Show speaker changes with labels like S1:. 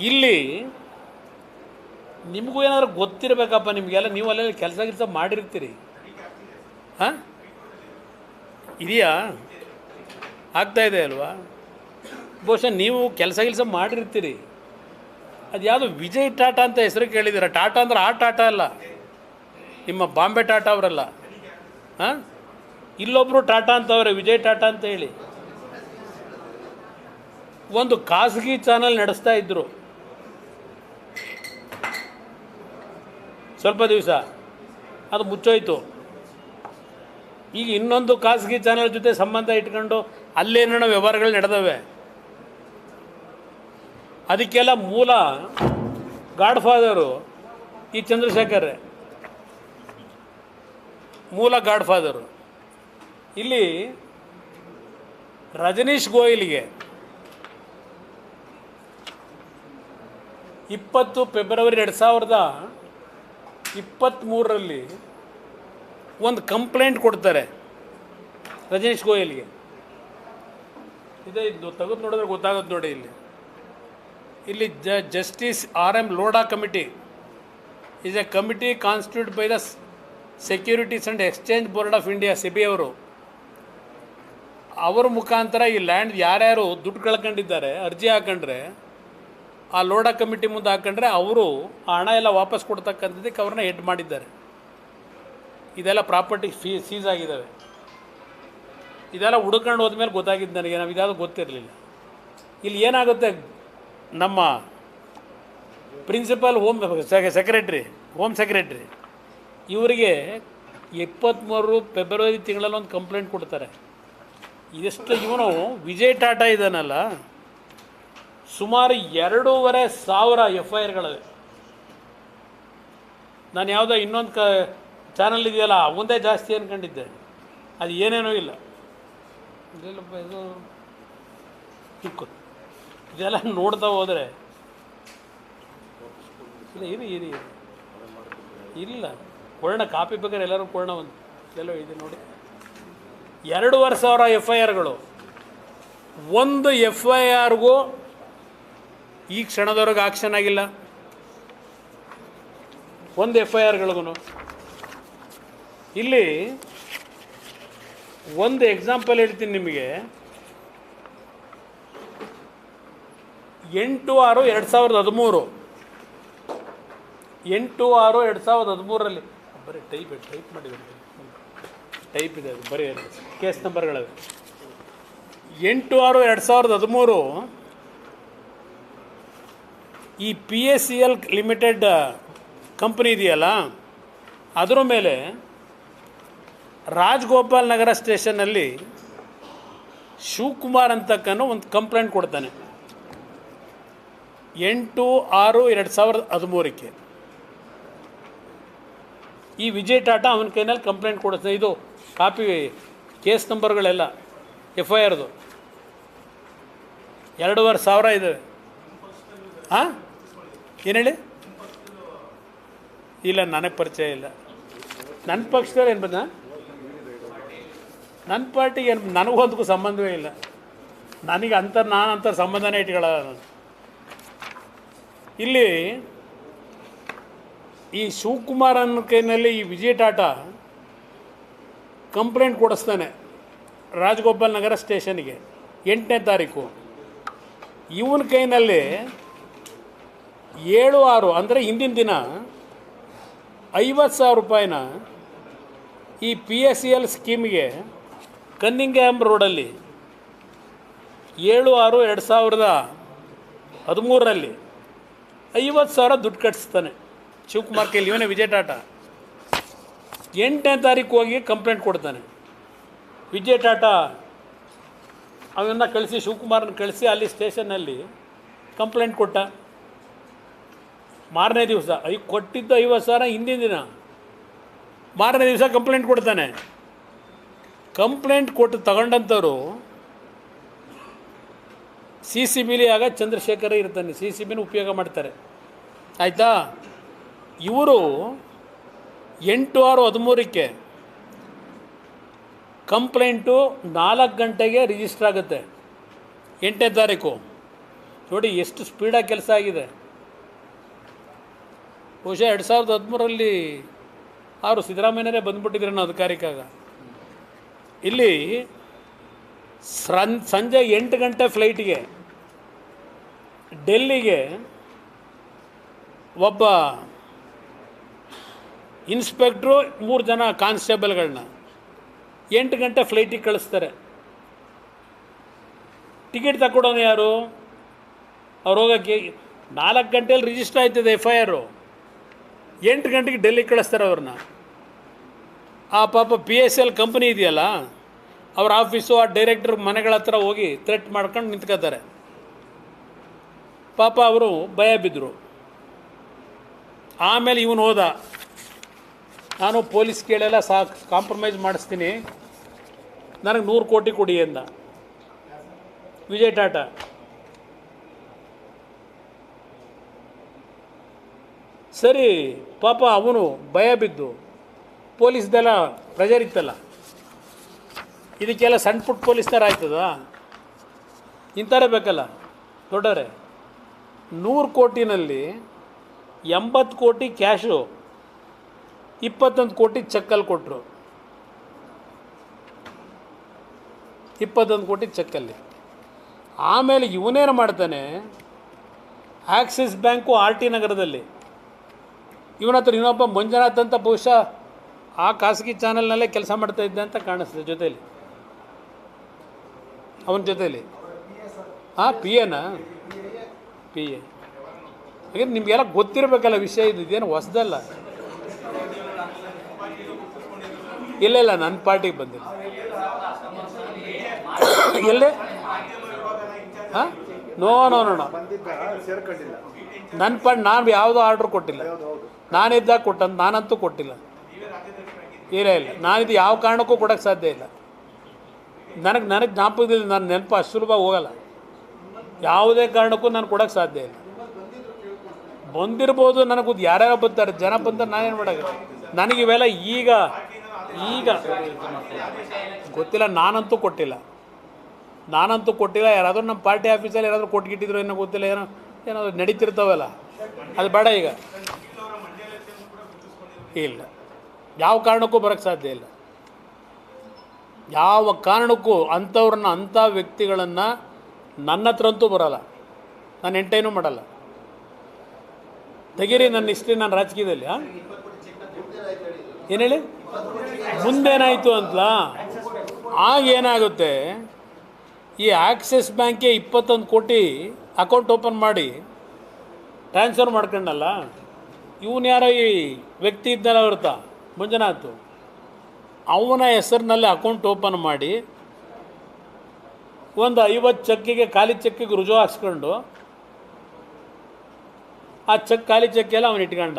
S1: ಇಲ್ಲಿ ನಿಮಗೂ ಏನಾದ್ರು ಗೊತ್ತಿರಬೇಕಪ್ಪ ನಿಮಗೆಲ್ಲ? ನೀವು ಅಲ್ಲೆಲ್ಲ ಕೆಲಸ ಕೆಲಸ ಮಾಡಿರ್ತೀರಿ. ಹಾಂ? ಇದೆಯಾ? ಆಗ್ತಾ ಇದೆ ಅಲ್ವಾ? ಬಹುಶಃ ನೀವು ಕೆಲಸ ಕೆಲಸ ಮಾಡಿರ್ತೀರಿ. ಅದು ಯಾವುದು ವಿಜಯ್ ಟಾಟಾ ಅಂತ ಹೆಸರು ಕೇಳಿದ್ದೀರ? ಟಾಟಾ ಅಂದ್ರೆ ಆ ಟಾಟಾ ಅಲ್ಲ. ನಿಮ್ಮ ಬಾಂಬೆ ಟಾಟಾ ಅವರಲ್ಲ. ಹಾಂ? ಇಲ್ಲೊಬ್ಬರು ಟಾಟಾ ಅಂತವ್ರೆ, ವಿಜಯ್ ಟಾಟಾ ಅಂತ ಹೇಳಿ. ಒಂದು ಖಾಸಗಿ ಚಾನಲ್ ನಡೆಸ್ತಾ ಇದ್ದರು ಸ್ವಲ್ಪ ದಿವಸ. ಅದು ಮುಚ್ಚೋಯ್ತು. ಈಗ ಇನ್ನೊಂದು ಖಾಸಗಿ ಚಾನೆಲ್ ಜೊತೆ ಸಂಬಂಧ ಇಟ್ಕೊಂಡು ಅಲ್ಲೇನೋ ವ್ಯವಹಾರಗಳು ನಡೆದವೆ. ಅದಕ್ಕೆಲ್ಲ ಮೂಲ ಗಾಡ್ ಫಾದರು ಈ ಚಂದ್ರಶೇಖರ್. ಮೂಲ ಗಾಡ್ ಫಾದರು ಇಲ್ಲಿ ರಜನೀಶ್ ಗೋಯಲ್ಗೆ ಇಪ್ಪತ್ತು ಫೆಬ್ರವರಿ ಎರಡು ಸಾವಿರದ ಇಪ್ಪತ್ತ್ಮೂರರಲ್ಲಿ ಒಂದು ಕಂಪ್ಲೇಂಟ್ ಕೊಡ್ತಾರೆ ರಜನೀಶ್ ಗೋಯಲ್ಗೆ. ಇದೇ ಇದು ತೆಗೆದು ನೋಡಿದ್ರೆ ಗೊತ್ತಾಗುತ್ತೆ ನೋಡಿ ಇಲ್ಲಿ. ಇಲ್ಲಿ ಜ, justice R M Lodha committee is a committee constitute by the securities and exchange board of India SEBI ಅವರು. ಅವ್ರ ಮುಖಾಂತರ ಈ ಲ್ಯಾಂಡ್ ಯಾರ್ಯಾರು ದುಡ್ಡು ಕಳ್ಕೊಂಡಿದ್ದಾರೆ, ಅರ್ಜಿ ಹಾಕೊಂಡ್ರೆ ಆ ಲೋಡಾ ಕಮಿಟಿ ಮುಂದೆ ಹಾಕೊಂಡ್ರೆ ಅವರು ಆ ಹಣ ಎಲ್ಲ ವಾಪಸ್ ಕೊಡ್ತಕ್ಕಂಥದ್ದಕ್ಕೆ ಅವ್ರನ್ನ ಹೆಡ್ ಮಾಡಿದ್ದಾರೆ. ಇದೆಲ್ಲ ಪ್ರಾಪರ್ಟಿ ಫೀ ಸೀಸ್ ಆಗಿದ್ದಾವೆ. ಇದೆಲ್ಲ ಹುಡ್ಕೊಂಡು ಹೋದ್ಮೇಲೆ ಗೊತ್ತಾಗಿದ್ದು ನನಗೆ, ನಾವು ಇದಾದ್ರೂ ಗೊತ್ತಿರಲಿಲ್ಲ. ಇಲ್ಲಿ ಏನಾಗುತ್ತೆ, ನಮ್ಮ principal home secretary home secretary, ಇವರಿಗೆ ಇಪ್ಪತ್ತ್ಮೂರು ಫೆಬ್ರವರಿ ತಿಂಗಳಲ್ಲಿ ಒಂದು ಕಂಪ್ಲೇಂಟ್ ಕೊಡ್ತಾರೆ. ಎಷ್ಟು ಇವನು ವಿಜಯ್ ಟಾಟಾ ಇದ್ದಾನಲ್ಲ ಸುಮಾರು ಎರಡೂವರೆ ಸಾವಿರ ಎಫ್ ಐ ಆರ್ಗಳಿವೆ ನಾನು ಯಾವುದೋ ಇನ್ನೊಂದು ಕ ಚಾನಲ್ ಇದೆಯಲ್ಲ ಒಂದೇ ಜಾಸ್ತಿ ಅನ್ಕೊಂಡಿದ್ದೆ. ಅದು ಏನೇನೂ ಇಲ್ಲ. ಇಲ್ಲಪ್ಪ ಇದು ಚಿಕ್ಕು ಇದೆಲ್ಲ ನೋಡ್ತಾ ಹೋದರೆ. ಇಲ್ಲ ಇರಿ ಇರಿ. ಇಲ್ಲ. ಕೊಡೋಣ ಕಾಪಿ ಬೇಕಾದ್ರೆ ಎಲ್ಲರೂ ಕೊಡೋಣ ಒಂದು ಎಲ್ಲೋ ಇದೆ ನೋಡಿ. ಎರಡೂವರೆ ಸಾವಿರ ಎಫ್ ಐ ಆರ್ಗಳು ಒಂದು ಎಫ್ ಐ ಆರ್ಗೂ ಈ ಕ್ಷಣದವರೆಗೆ ಆಕ್ಷನ್ ಆಗಿಲ್ಲ. ಒಂದು ಎಫ್ ಐ ಆರ್ಗಳಿಗೂ ಇಲ್ಲಿ ಒಂದು ಎಕ್ಸಾಂಪಲ್ ಹೇಳ್ತೀನಿ ನಿಮಗೆ. ಎಂಟು ಆರು ಎರಡು ಸಾವಿರದ ಹದಿಮೂರು. ಎಂಟು ಆರು ಎರಡು ಸಾವಿರದ ಹದಿಮೂರರಲ್ಲಿ. ಬರೀ ಟೈಪ್ ಟೈಪ್ ಮಾಡಿದ್ದಾರೆ ಟೈಪ್ ಇದೆ ಅದು, ಬರೀ ಕೇಸ್ ನಂಬರ್ಗಳಿವೆ ಎಂಟು ಆರು ಎರಡು ಸಾವಿರದ ಹದಿಮೂರು ಈ P S C L limited company ಇದೆಯಲ್ಲ, ಅದರ ಮೇಲೆ ರಾಜಗೋಪಾಲ್ ನಗರ ಸ್ಟೇಷನ್ನಲ್ಲಿ ಶಿವಕುಮಾರ್ ಅಂತಕ್ಕನ್ನು ಒಂದು ಕಂಪ್ಲೇಂಟ್ ಕೊಡ್ತಾನೆ. ಎಂಟು ಆರು ಎರಡು ಸಾವಿರದ ಹದಿಮೂರಕ್ಕೆ. ಈ ವಿಜಯ್ ಟಾಟಾ ಅವನ ಕೈನಲ್ಲಿ ಕಂಪ್ಲೇಂಟ್ ಕೊಡ್ತಾನೆ. ಇದು ಕಾಪಿ ಕೇಸ್ ನಂಬರ್ಗಳೆಲ್ಲ ಎಫ್ ಐ ಆರ್ದು ಎರಡೂವರೆ ಸಾವಿರ ಇದ್ದಾವೆ ಹಾಂ ಏನು ಹೇಳಿ? ಇಲ್ಲ, ನನಗೆ ಪರಿಚಯ ಇಲ್ಲ. ನನ್ನ ಪಕ್ಷದಲ್ಲಿ ಏನು ಬಂದ ನನ್ನ ಪಾರ್ಟಿಗೆ ಏನು ನನಗೊಂದಕ್ಕೂ ಸಂಬಂಧವೇ ಇಲ್ಲ. ನನಗೆ ಅಂತರ್ ನಾನು ಅಂತರ್ ಸಂಬಂಧನೇ ಇಟ್ಕೊಳ್ಳೋದು ಇಲ್ಲಿ ಈ ಶಿವಕುಮಾರ್ ಅನ್ನೋ ಕೈನಲ್ಲಿ ಈ ವಿಜಯ್ ಟಾಟಾ ಕಂಪ್ಲೇಂಟ್ ಕೊಡಿಸ್ತಾನೆ ರಾಜಗೋಪಾಲ್ ನಗರ ಸ್ಟೇಷನ್ಗೆ ಎಂಟನೇ ತಾರೀಕು. ಇವನ ಕೈನಲ್ಲಿ ಏಳು ಆರು, ಅಂದರೆ ಹಿಂದಿನ ದಿನ ಐವತ್ತು ಸಾವಿರ ರೂಪಾಯಿನ ಈ ಪಿ ಎಸ್ ಸಿ ಎಲ್ ಸ್ಕೀಮ್ಗೆ ಕನ್ನಿಂಗ್ಯಾಮ್ ರೋಡಲ್ಲಿ ಏಳು ಆರು, ಎರಡು ಸಾವಿರದ ಹದಿಮೂರರಲ್ಲಿ ಐವತ್ತು ಸಾವಿರ ದುಡ್ಡು ಕಟ್ಟಿಸ್ತಾನೆ ಶಿವಕುಮಾರ್ ಕೈಲಿ ಇವನೇ ವಿಜಯ್ ಟಾಟಾ. ಎಂಟನೇ ತಾರೀಕು ಹೋಗಿ ಕಂಪ್ಲೇಂಟ್ ಕೊಡ್ತಾನೆ. ವಿಜಯ್ ಟಾಟಾ ಅವನ್ನ ಕಳಿಸಿ ಶಿವಕುಮಾರನ ಕಳಿಸಿ ಅಲ್ಲಿ ಸ್ಟೇಷನ್ನಲ್ಲಿ ಕಂಪ್ಲೇಂಟ್ ಕೊಟ್ಟ. ಮಾರನೇ ದಿವಸ ಐ ಕೊಟ್ಟಿದ್ದು ಐವತ್ತು ಸಾವಿರ ಹಿಂದಿನ ದಿನ. ಮಾರನೇ ದಿವಸ ಕಂಪ್ಲೇಂಟ್ ಕೊಡ್ತಾನೆ. ಕಂಪ್ಲೇಂಟ್ ಕೊಟ್ಟು ತಗೊಂಡಂಥವ್ರು ಸಿ ಸಿ ಬಿಲಿ ಆಗ ಚಂದ್ರಶೇಖರ ಇರ್ತಾನೆ. ಸಿ ಸಿ ಬಿನ ಉಪಯೋಗ ಮಾಡ್ತಾರೆ. ಆಯಿತಾ? ಇವರು ಎಂಟು ಆರು ಹದಿಮೂರಕ್ಕೆ ಕಂಪ್ಲೇಂಟು ನಾಲ್ಕು ಗಂಟೆಗೆ ರಿಜಿಸ್ಟರ್ ಆಗುತ್ತೆ. ಎಂಟನೇ ತಾರೀಕು. ನೋಡಿ, ಎಷ್ಟು ಸ್ಪೀಡಾಗಿ ಕೆಲಸ ಆಗಿದೆ. ಬಹುಶಃ ಎರಡು ಸಾವಿರದ ಹದಿಮೂರಲ್ಲಿ ಅವರು ಸಿದ್ದರಾಮಯ್ಯನೇ ಬಂದುಬಿಟ್ಟಿದ್ರೆ ನಾವು ಅಧಿಕಾರಿಕಾಗ ಇಲ್ಲಿ ಸಂಜೆ ಎಂಟು ಗಂಟೆ ಫ್ಲೈಟಿಗೆ ಡೆಲ್ಲಿಗೆ ಒಬ್ಬ ಇನ್ಸ್ಪೆಕ್ಟ್ರು ಮೂರು ಜನ ಕಾನ್ಸ್ಟೇಬಲ್ಗಳನ್ನ ಎಂಟು ಗಂಟೆ ಫ್ಲೈಟಿಗೆ ಕಳಿಸ್ತಾರೆ. ಟಿಕೆಟ್ ತಗೊಡೋನು ಯಾರು? ಅವ್ರು ಹೋಗೋಕ್ಕೆ ನಾಲ್ಕು ಗಂಟೆಯಲ್ಲಿ ರಿಜಿಸ್ಟರ್ ಆಯ್ತದೆ ಎಫ್ ಐ ಆರು. ಎಂಟು ಗಂಟೆಗೆ ಡೆಲ್ಲಿ ಕಳಿಸ್ತಾರೆ ಅವ್ರನ್ನ. ಆ ಪಾಪ ಪಿ ಎಸ್ ಎಲ್ ಕಂಪ್ನಿ ಇದೆಯಲ್ಲ, ಅವ್ರ ಆಫೀಸು ಆ ಡೈರೆಕ್ಟರ್ ಮನೆಗಳ ಹತ್ರ ಹೋಗಿ ಥ್ರೆಟ್ ಮಾಡ್ಕೊಂಡು ನಿಂತ್ಕೋತಾರೆ ಪಾಪ ಅವರು ಭಯ ಬಿದ್ದರು ಆಮೇಲೆ ಇವನು ಹೋದ. ನಾನು ಪೊಲೀಸ್ ಕೇಳೆಲ್ಲ ಸಾಕು ಕಾಂಪ್ರಮೈಸ್ ಮಾಡಿಸ್ತೀನಿ. ನನಗೆ ನೂರು ಕೋಟಿ ಕೊಡಿ ಅಂದ. ವಿಜಯ್ ಟಾಟಾ. ಸರಿ, ಪಾಪ ಅವನು ಭಯ ಬಿದ್ದು ಪೊಲೀಸ್ದೆಲ್ಲ ಪ್ರೆಜರ್ ಇತ್ತಲ್ಲ ಇದಕ್ಕೆಲ್ಲ ಸಣ್ಣ ಪುಟ್ಟ ಪೊಲೀಸ್ ಥರ ಆಯ್ತದ? ಇಂಥರೇ ಬೇಕಲ್ಲ. ದೊಡ್ಡವರೇ, ನೂರು ಕೋಟಿನಲ್ಲಿ ಎಂಬತ್ತು ಕೋಟಿ ಕ್ಯಾಶು, ಇಪ್ಪತ್ತೊಂದು ಕೋಟಿ ಚೆಕ್ಕಲ್ಲಿ ಕೊಟ್ಟರು ಇಪ್ಪತ್ತೊಂದು ಕೋಟಿ ಚೆಕ್ಕಲ್ಲಿ. ಆಮೇಲೆ ಇವನೇನು ಮಾಡ್ತಾನೆ? ಆಕ್ಸಿಸ್ ಬ್ಯಾಂಕು ಆರ್ ಟಿ ನಗರದಲ್ಲಿ ಇವನ ಹತ್ರ ಇನ್ನೊಬ್ಬ ಮಂಜುನಾಥ್ ಅಂತ ಬಹುಶಃ ಆ ಖಾಸಗಿ ಚಾನಲ್ನಲ್ಲೇ ಕೆಲಸ ಮಾಡ್ತಾ ಇದ್ದೆ ಅಂತ ಕಾಣಿಸ್ತದೆ ಜೊತೆಯಲ್ಲಿ ಅವನ ಜೊತೆಯಲ್ಲಿ ಹಾಂ ಪಿ ಎನಾ ಪಿ ಎ ಹಾಗೆ ನಿಮಗೆಲ್ಲ ಗೊತ್ತಿರಬೇಕಲ್ಲ ವಿಷಯ ಇದು ಇದೇನು ಹೊಸದಲ್ಲ? ಇಲ್ಲ ಇಲ್ಲ ನನ್ನ ಪಾರ್ಟಿಗೆ ಬಂದಿಲ್ಲ. ಎಲ್ಲೇ? ಹಾಂ? ನೋ ನೋ ನೋ ನನ್ನ ಪಾಡ್ ನಾನು ಯಾವುದೋ ಆರ್ಡ್ರ್ ಕೊಟ್ಟಿಲ್ಲ. ನಾನಿದ್ದಾಗ ಕೊಟ್ಟಂತ ನಾನಂತೂ ಕೊಟ್ಟಿಲ್ಲ. ಇಲ್ಲ ಇಲ್ಲ. ನಾನಿದ್ದು ಯಾವ ಕಾರಣಕ್ಕೂ ಕೊಡೋಕ್ಕೆ ಸಾಧ್ಯ ಇಲ್ಲ. ನನಗೆ ನನಗೆ ಜ್ಞಾಪಕದಲ್ಲಿ ನನ್ನ ನೆನಪು ಅಷ್ಟು ಸುಲಭ ಹೋಗಲ್ಲ. ಯಾವುದೇ ಕಾರಣಕ್ಕೂ ನಾನು ಕೊಡೋಕ್ಕೆ ಸಾಧ್ಯ ಇಲ್ಲ. ಬಂದಿರ್ಬೋದು ನನಗೆ ಯಾರ್ಯಾರು ಬರ್ತಾರೆ ಜನ ಬಂದರೆ ನಾನೇನು ಮಾಡೋದು ನನಗೆ ಇವೆಲ್ಲ ಈಗ ಈಗ ಗೊತ್ತಿಲ್ಲ, ನಾನಂತೂ ಕೊಟ್ಟಿಲ್ಲ. ನಾನಂತೂ ಕೊಟ್ಟಿಲ್ಲ, ಯಾರಾದರೂ ನಮ್ಮ ಪಾರ್ಟಿ ಆಫೀಸಲ್ಲಿ ಯಾರಾದರೂ ಕೊಟ್ಟುಗಿಟ್ಟಿದ್ರು ಏನೋ ಗೊತ್ತಿಲ್ಲ, ಏನೋ ಏನಾದರೂ ನಡೀತಿರ್ತಾವಲ್ಲ. ಅದು ಬೇಡ ಈಗ. ಇಲ್ಲ. ಯಾವ ಕಾರಣಕ್ಕೂ ಬರೋಕ್ಕೆ ಸಾಧ್ಯ ಇಲ್ಲ. ಯಾವ ಕಾರಣಕ್ಕೂ ಅಂಥವ್ರನ್ನ, ಅಂಥ ವ್ಯಕ್ತಿಗಳನ್ನು ನನ್ನ ಹತ್ರ ಅಂತೂ ಬರೋಲ್ಲ. ನಾನು ಎಂಟೇನೂ ಮಾಡಲ್ಲ. ತೆಗೀರಿ ನನ್ನ ಹಿಸ್ಟ್ರಿ ನಾನು ರಾಜಕೀಯದಲ್ಲಿ ಏನು ಹೇಳಿ ಮುಂದೇನಾಯಿತು ಅಂತಲಾ? ಆಗ ಏನಾಗುತ್ತೆ? ಈ ಆಕ್ಸಿಸ್ ಬ್ಯಾಂಕ್ಗೆ ಇಪ್ಪತ್ತೊಂದು ಕೋಟಿ ಅಕೌಂಟ್ ಓಪನ್ ಮಾಡಿ ಟ್ರಾನ್ಸ್ಫರ್ ಮಾಡ್ಕೊಂಡಲ್ಲ? ಇವನು ಯಾರೋ ಈ ವ್ಯಕ್ತಿ ಇದ್ದಲ್ಲ ಅವ್ರತ ಮಂಜುನಾಥ್. ಅವನ ಹೆಸರಿನಲ್ಲಿ ಅಕೌಂಟ್ ಓಪನ್ ಮಾಡಿ ಒಂದು ಐವತ್ತು ಚೆಕ್ಕಿಗೆ ಖಾಲಿ ಚೆಕ್ಕಿಗೆ ರುಜು ಹಾಕ್ಸ್ಕೊಂಡು ಆ ಚೆಕ್ ಖಾಲಿ ಚೆಕ್ ಎಲ್ಲ ಅವನು ಇಟ್ಕೊಂಡ.